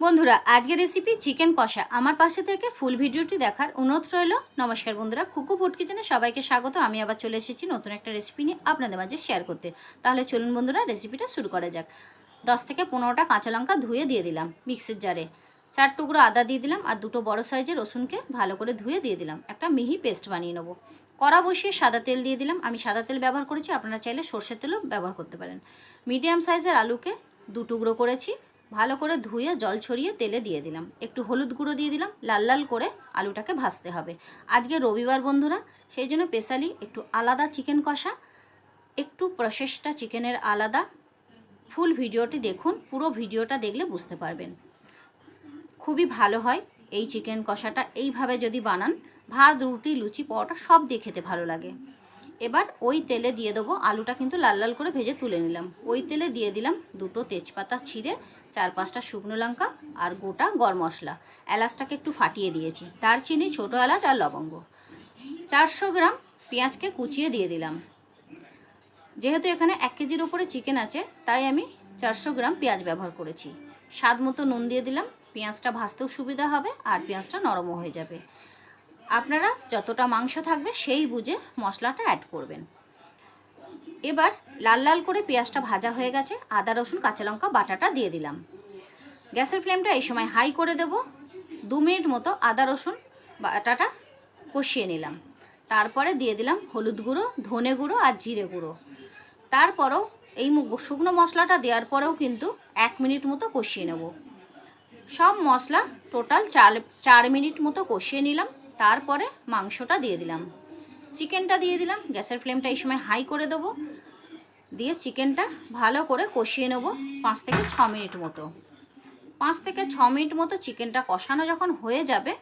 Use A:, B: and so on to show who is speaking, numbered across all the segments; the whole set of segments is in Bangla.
A: বন্ধুরা আজকে রেসিপি চিকেন কষা। আমার পাশে থেকে ফুল ভিডিওটি দেখার অনুরোধ রইল। নমস্কার বন্ধুরা, কুকু ফুড কিচেনে সবাইকে স্বাগত। আমি আবার চলে এসেছি নতুন একটা রেসিপি নিয়ে আপনাদের মাঝে শেয়ার করতে। তাহলে চলুন বন্ধুরা রেসিপিটা শুরু করা যাক। দশ থেকে পনেরোটা কাঁচা লঙ্কা ধুয়ে দিয়ে দিলাম মিক্সির জারে চার টুকরো আদা দিয়ে দিলাম আর দুটো বড় সাইজের রসুনকে ভালো করে ধুয়ে দিয়ে দিলাম। একটা মিহি পেস্ট বানিয়ে নেব। কড়া বসিয়ে সাদা তেল দিয়ে দিলাম। আমি সাদা তেল ব্যবহার করেছি, আপনারা চাইলে সর্ষের তেলও ব্যবহার করতে পারেন। মিডিয়াম সাইজের আলুকে দু টুকরো করেছি। ভালো করে ধুয়ে জল ছড়িয়ে তেলে দিয়ে দিলাম। একটু হলুদ গুঁড়ো দিয়ে দিলাম, লাল লাল করে আলুটাকে ভাজতে হবে। আজকে রবিবার বন্ধুরা, সেই জন্য স্পেশালি একটু আলাদা চিকেন কষা, একটু প্রসেসটা চিকেনের আলাদা। ফুল ভিডিওটি দেখুন, পুরো ভিডিওটা দেখলে বুঝতে পারবেন। খুবই ভালো হয় এই চিকেন কষাটা, এইভাবে যদি বানান, ভাত, রুটি, লুচি, পরোটা সব দিয়ে খেতে ভালো লাগে। এবার ওই তেলে দিয়ে দেবো আলুটা কিন্তু লাল লাল করে ভেজে তুলে নিলাম। ওই তেলে দিয়ে দিলাম দুটো তেজপাতা ছিঁড়ে চার পাঁচটা শুকনো লঙ্কা আর গোটা গরম মশলা। এলাচটাকে একটু ফাটিয়ে দিয়েছি। দারচিনি ছোটো এলাচ আর লবঙ্গ। চারশো গ্রাম পেঁয়াজকে কুচিয়ে দিয়ে দিলাম। যেহেতু এখানে এক কেজির ওপরে চিকেন আছে, তাই আমি চারশো গ্রাম পেঁয়াজ ব্যবহার করেছি। স্বাদ মতো নুন দিয়ে দিলাম। পেঁয়াজটা ভাজতেও সুবিধা হবে আর পেঁয়াজটা নরমও হয়ে যাবে। আপনারা যতটা মাংস থাকবে সেই বুঝে মশলাটা অ্যাড করবেন। এবার লাল লাল করে পেঁয়াজটা ভাজা হয়ে গেছে, আদা, রসুন, কাঁচা লঙ্কা, বাটাটা দিয়ে দিলাম। গ্যাসের ফ্লেমটা এই সময় হাই করে দেব। দু মিনিট মতো আদা, রসুন, বাটাটা কষিয়ে নিলাম। তারপরে দিয়ে দিলাম হলুদ গুঁড়ো, ধনে গুঁড়ো আর জিরে গুঁড়ো। তারপরেও এই শুকনো মশলাটা দেওয়ার পরেও কিন্তু এক মিনিট মতো কষিয়ে নেব। সব মশলা টোটাল চার চার মিনিট মতো কষিয়ে নিলাম। তারপরে মাংসটা দিয়ে দিলাম। চিকেনটা দিয়ে দিলাম। গ্যাসের ফ্লেমটা এই সময় হাই করে দেবো। দিয়ে চিকেনটা ভালো করে কষিয়ে নেব পাঁচ থেকে ছ মিনিট মতো। পাঁচ থেকে ছ মিনিট মতো চিকেনটা কষানো যখন হয়ে যাবে,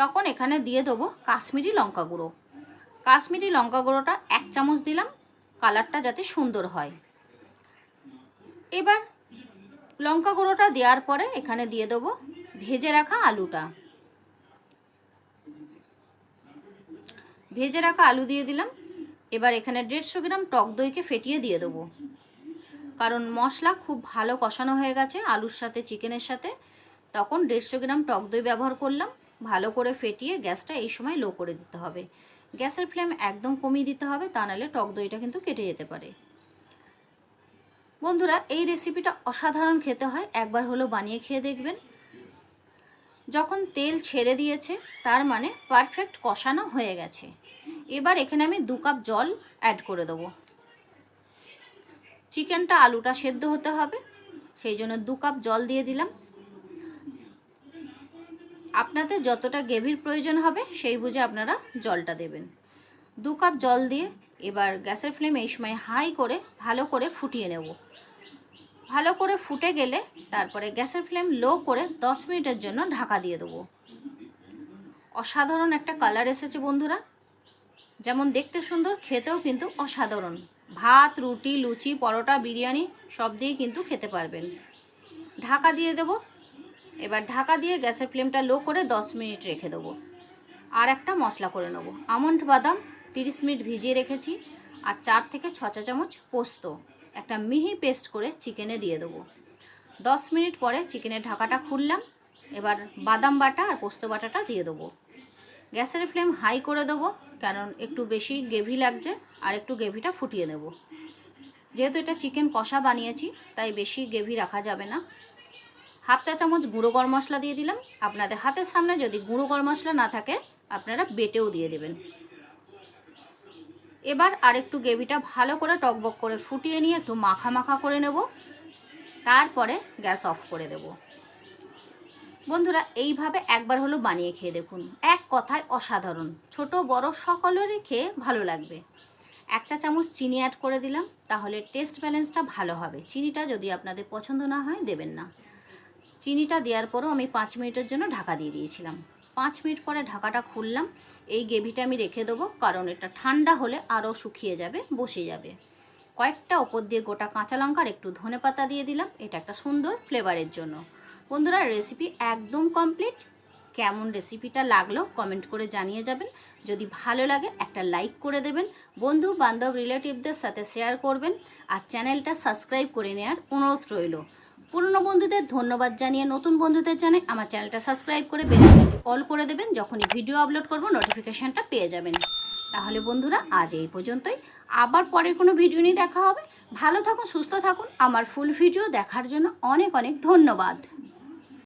A: তখন এখানে দিয়ে দেবো কাশ্মীরি লঙ্কা গুঁড়ো। কাশ্মীরি লঙ্কা গুঁড়োটা এক চামচ দিলাম, কালারটা যাতে সুন্দর হয়। এবার লঙ্কা গুঁড়োটা দেওয়ার পরে এখানে দিয়ে দেবো ভেজে রাখা আলুটা। ভেজে রাখা আলু দিয়ে দিলাম। এবার এখানে দেড়শো গ্রাম টক দইকে ফেটিয়ে দিয়ে দেবো। কারণ মশলা খুব ভালো কষানো হয়ে গেছে আলুর সাথে, চিকেনের সাথে। তখন দেড়শো গ্রাম টক দই ব্যবহার করলাম। ভালো করে ফেটিয়ে গ্যাসটা এই সময় লো করে দিতে হবে। গ্যাসের ফ্লেম একদম কমিয়ে দিতে হবে, তা নাহলে টক দইটা কিন্তু কেটে যেতে পারে। বন্ধুরা, এই রেসিপিটা অসাধারণ খেতে হয়। একবার হলো বানিয়ে খেয়ে দেখবেন। যখন তেল ছেড়ে দিয়েছে, তার মানে পারফেক্ট কষানো হয়ে গেছে। এবার এখানে আমি দু কাপ জল অ্যাড করে দেবো। চিকেনটা আলুটা সেদ্ধ হতে হবে, সেই জন্য দু কাপ জল দিয়ে দিলাম। আপনাদের যতটা গ্রেভির প্রয়োজন হবে, সেই বুঝে আপনারা জলটা দেবেন। দু কাপ জল দিয়ে এবার গ্যাসের ফ্লেম এই সময় হাই করে, ভালো করে ফুটিয়ে নেব। ভালো করে ফুটে গেলে তারপরে গ্যাসের ফ্লেম লো করে দশ মিনিটের জন্য ঢাকা দিয়ে দেবো। অসাধারণ একটা কালার এসেছে বন্ধুরা। যেমন দেখতে সুন্দর, খেতেও কিন্তু অসাধারণ। ভাত, রুটি, লুচি, পরোটা, বিরিয়ানি সব দিয়ে কিন্তু খেতে পারবেন। ঢাকা দিয়ে দেবো। এবার ঢাকা দিয়ে গ্যাসের ফ্লেমটা লো করে দশ মিনিট রেখে দেবো। আর একটা মশলা করে নেব। আমন্ড বাদাম তিরিশ মিনিট ভিজিয়ে রেখেছি আর চার থেকে ছ চা চামচ পোস্ত। একটা মিহি পেস্ট করে চিকেনে দিয়ে দেবো। দশ মিনিট পরে চিকেনের ঢাকাটা খুললাম। এবার বাদাম বাটা আর পোস্ত বাটাটা দিয়ে দেবো। গ্যাসের ফ্লেম হাই করে দেবো। কারণ একটু বেশি গ্রেভি লাগছে আর একটু গ্রেভিটা ফুটিয়ে নেব। যেহেতু এটা চিকেন কষা বানিয়েছি, তাই বেশি গ্রেভি রাখা যাবে না। হাফ চা চামচ গুঁড়ো গরম মশলা দিয়ে দিলাম। আপনাদের হাতের সামনে যদি গুঁড়ো গরম মশলা না থাকে, আপনারা বেটেও দিয়ে দেবেন। এবার আর একটু গ্রেভিটা ভালো করে টকবক করে ফুটিয়ে নিয়ে একটু মাখা মাখা করে নেব। তারপরে গ্যাস অফ করে দেব। বন্ধুরা, এইভাবে একবার হলো বানিয়ে খেয়ে দেখুন। এক কথায় অসাধারণ। ছোট, বড় সকলেরই খেয়ে ভালো লাগবে। এক চা চামচ চিনি অ্যাড করে দিলাম, তাহলে টেস্ট ব্যালেন্সটা ভালো হবে। চিনিটা যদি আপনাদের পছন্দ না হয়, দেবেন না। চিনিটা দেওয়ার পরও আমি পাঁচ মিনিটের জন্য ঢাকা দিয়ে দিয়েছিলাম। পাঁচ মিনিট পরে ঢাকাটা খুললাম। এই গ্রেভিটা আমি রেখে দেবো, কারণ এটা ঠান্ডা হলে আরও শুকিয়ে যাবে, বসে যাবে। কয়েকটা ওপর দিয়ে গোটা কাঁচা লঙ্কার একটু ধনে পাতা দিয়ে দিলাম। এটা একটা সুন্দর ফ্লেভারের জন্য। বন্ধুরা রেসিপি একদম কমপ্লিট কেমন রেসিপিটা লাগল কমেন্ট করে জানিয়ে যাবেন। যদি ভালো লাগে, একটা লাইক করে দেবেন। বন্ধু, বান্ধব রিলেটিভদের সাথে শেয়ার করবেন। আর চ্যানেলটা সাবস্ক্রাইব করে নেওয়ার অনুরোধ রইল। পুরনো বন্ধুদের ধন্যবাদ জানিয়ে নতুন বন্ধুদের জানাই আমার চ্যানেলটা সাবস্ক্রাইব করে বেল আইকনটি অল করে দেবেন। যখনই ভিডিও আপলোড করব নোটিফিকেশানটা পেয়ে যাবেন। তাহলে বন্ধুরা, আজ এই পর্যন্তই। আবার পরের কোনো ভিডিও নিয়ে দেখা হবে। ভালো থাকুন, সুস্থ থাকুন। আমার ফুল ভিডিও দেখার জন্য অনেক অনেক ধন্যবাদ।